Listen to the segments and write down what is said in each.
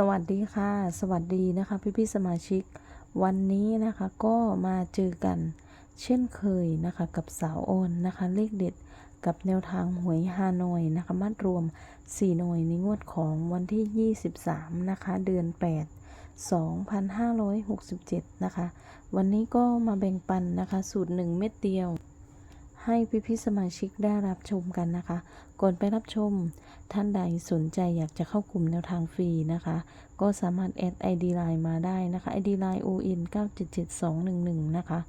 สวัสดีค่ะ สวัสดีนะคะพี่พี่ๆสมาชิก วันนี้นะคะก็มาเจอกันเช่นเคยนะคะกับสาวโอนนะคะเลขเด็ดกับแนวทางหวยฮานอยนะคะมัดรวม 4 หน่วยในงวดของวันที่ 23 นะคะ เดือน 8 2567 นะคะ วันนี้ก็มาแบ่งปันนะคะ สูตร 1 เม็ดเดียว ให้พี่ๆสมาชิกได้รับชมกันนะคะ ก่อนไปรับชม ท่านใดสนใจอยากจะเข้ากลุ่มแนวทางฟรีนะคะ ก็สามารถแอด ID Line มาได้นะคะ ID Line ON 977211 นะคะ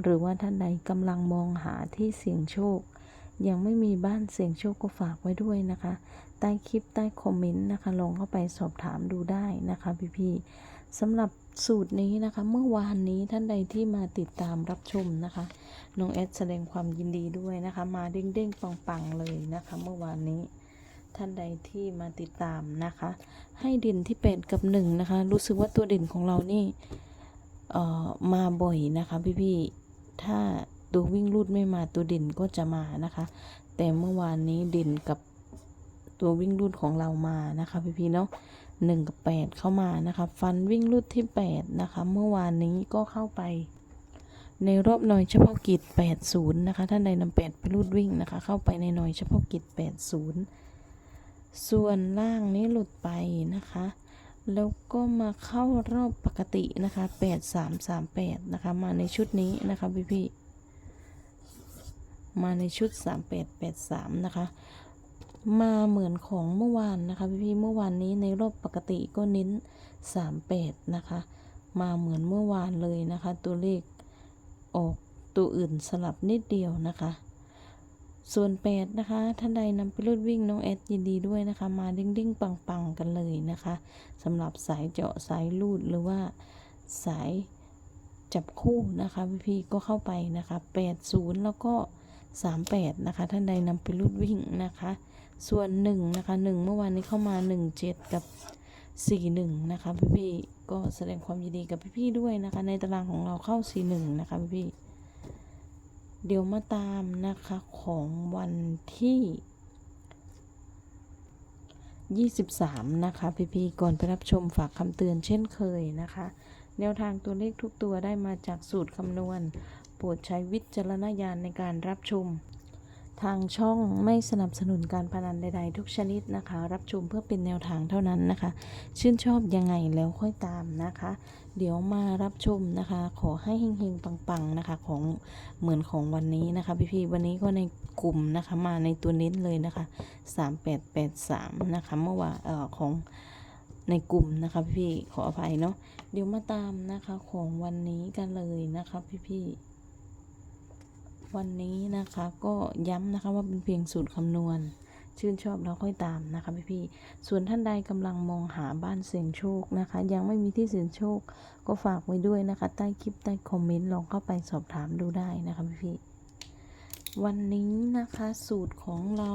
หรือว่าท่านใดกำลังมองหาที่เสี่ยงโชค ยังไม่มีบ้านเสี่ยงโชคก็ฝากไว้ด้วยนะคะ ใต้คลิปใต้คอมเมนต์นะคะ ลองเข้าไปสอบถามดูได้นะคะพี่ๆสำหรับ สูตรนี้นะคะเมื่อวานนี้ท่านใดที่มาติดตามรับชมนะคะน้องแอดแสดงความยินดีด้วยนะคะ มาเด้งๆปังๆเลยนะคะ เมื่อวานนี้ท่านใดที่มาติดตามนะคะ ให้เด่นที่8กับ1นะคะ รู้สึกว่าตัวเด่นของเรานี่เอ่อมาบ่อยนะคะพี่ๆถ้าตัววิ่งรูดไม่มาตัวเด่นก็จะมานะคะ แต่เมื่อวานนี้เด่นกับตัววิ่งรูดของเรามานะคะพี่ๆเนาะ หนึ่งกับ 8 เข้ามานะคะฟันวิ่งรูดที่ 8 นะคะ เมื่อวานนี้ก็เข้าไป ในรอบหน่วยเฉพาะกิจ 80 นะคะท่านใดนำ8ไปรูดวิ่งนะคะ เข้าไปในหน่วยเฉพาะกิจ 80 ส่วนล่างนี้หลุดไปนะคะ แล้วก็มาเข้ารอบปกตินะคะ 8338 นะคะ มาในชุดนี้นะคะพี่พี่ๆมาในชุด 3883 นะคะ มาเหมือนของเมื่อวานนะคะพี่ๆเมื่อวานนี้ในรอบปกติก็เน้น38นะคะ มาเหมือนเมื่อวานเลยนะคะ ตัวเลขออกตัวอื่นสลับนิดเดียวนะคะ ส่วน8นะคะท่านใดนำไปรูดวิ่งน้องแอดยินดีด้วยนะคะ มาเด้งๆปังกันเลยนะคะสำหรับสายเจาะสายรูดหรือว่าสายจับคู่นะคะพี่ๆก็เข้าไปนะคะ80แล้วก็ 38 นะคะ ท่านใดนำไปรูดวิ่งนะคะ ส่วน 1 นะคะ 1 เมื่อวานนี้เข้ามา 17 กับ 41 นะคะ พี่ๆก็แสดงความยินดีกับพี่ๆด้วยนะคะ ในตารางของเราเข้า 41 นะคะ พี่ๆเดี๋ยวมาตามนะคะของวันที่ 23 นะคะ พี่ๆก่อนไปรับชมฝากคำเตือนเช่นเคยนะคะ แนวทางตัวเลขทุกตัวได้มาจากสูตรคำนวณ ปรดใช้วิจารณญาณในการรับชม ทางช่องไม่สนับสนุนการพนันใด ๆ ทุกชนิดนะคะ รับชมเพื่อเป็นแนวทางเท่านั้นนะคะ ชื่นชอบยังไงแล้วค่อยตามนะคะ เดี๋ยวมารับชมนะคะ ขอให้เฮงๆปังๆนะคะของเหมือนของวันนี้นะคะพี่ๆวันนี้ก็ในกลุ่มนะคะมาในตัวเน้นเลยนะคะ3883นะคะเมื่อวานเอ่อของในกลุ่มนะคะพี่ๆขออภัยเนาะเดี๋ยวมาตามนะคะของวันนี้กันเลยนะคะพี่ๆ วันนี้นะคะก็ย้ำนะคะว่าเป็นเพียงสูตรคำนวณ ชื่นชอบแล้วค่อยตามนะคะพี่ๆส่วนท่านใดกำลังมองหาบ้านเสี่ยงโชคนะคะ ยังไม่มีที่เสี่ยงโชค ก็ฝากไว้ด้วยนะคะ ใต้คลิปใต้คอมเมนต์ลองเข้าไปสอบถามดูได้นะคะพี่ๆวันนี้นะคะสูตรของเรา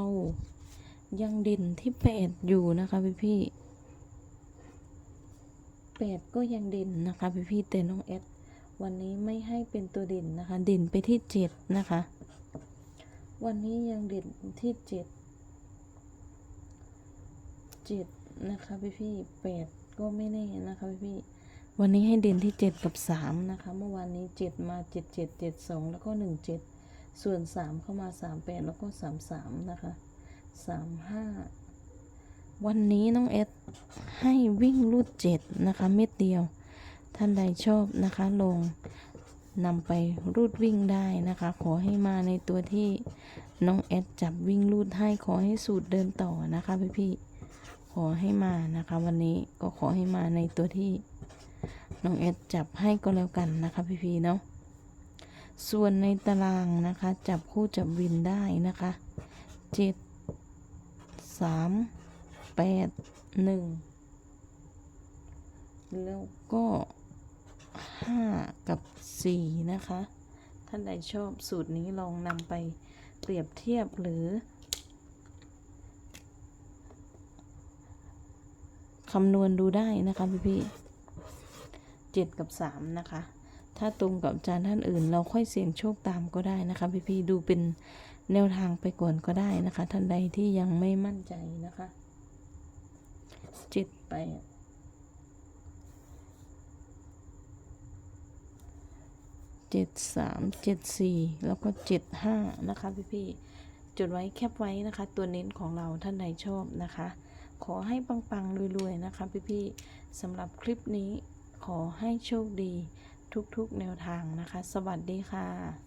ยังเด่นที่แปดอยู่นะคะพี่ๆแปดก็ยังเด่นนะคะพี่ๆแต่น้องแอด วันนี้ไม่ให้เป็นตัวเด่นนะคะ เด่นไปที่เจ็ดนะคะ วันนี้ยังเด่นที่เจ็ดเจ็ดนะคะพี่พี่แปดก็ไม่แน่นะคะพี่พี่วันนี้ให้เด่นที่เจ็ดกับสามนะคะ เมื่อวานนี้เจ็ดมาเจ็ดเจ็ดเจ็ดสองแล้วก็หนึ่งเจ็ดส่วนสามเข้ามาสามแปดแล้วก็สามสามนะคะสามห้าวันนี้น้องเอสให้วิ่งรูดเจ็ดนะคะ เม็ดเดียว ท่านใดชอบนะคะ ลงนำไปรูดวิ่งได้นะคะ ขอให้มาในตัวที่น้องแอดจับวิ่งรูดให้ขอให้สูตรเดินต่อนะคะพี่พี่ๆขอให้มานะคะ วันนี้ก็ขอให้มาในตัวที่น้องแอดจับให้ก็แล้วกันนะคะพี่พี่ๆเนาะส่วนในตารางนะคะ จับคู่จับวินได้นะคะเจ็ดสามแปดหนึ่งแล้วก็ ห้ากับสี่นะคะ ท่านใดชอบสูตรนี้ลองนำไปเปรียบเทียบหรือคำนวณดูได้นะคะพี่พี่เจ็ดกับสามนะคะ ถ้าตรงกับอาจารย์ท่านอื่น เราค่อยเสี่ยงโชคตามก็ได้นะคะ พี่พี่ดูเป็นแนวทางไปก่อนก็ได้นะคะ ท่านใดที่ยังไม่มั่นใจนะคะเจ็ดแป เจ็ดสามเจ็ดสี่แล้วก็เจ็ดห้านะคะพี่พี่ๆจดไว้แคปไว้นะคะ ตัวเน้นของเราท่านใดชอบนะคะ ขอให้ปังๆรวยๆนะคะพี่พี่ๆสำหรับคลิปนี้ขอให้โชคดีทุกๆแนวทางนะคะ สวัสดีค่ะ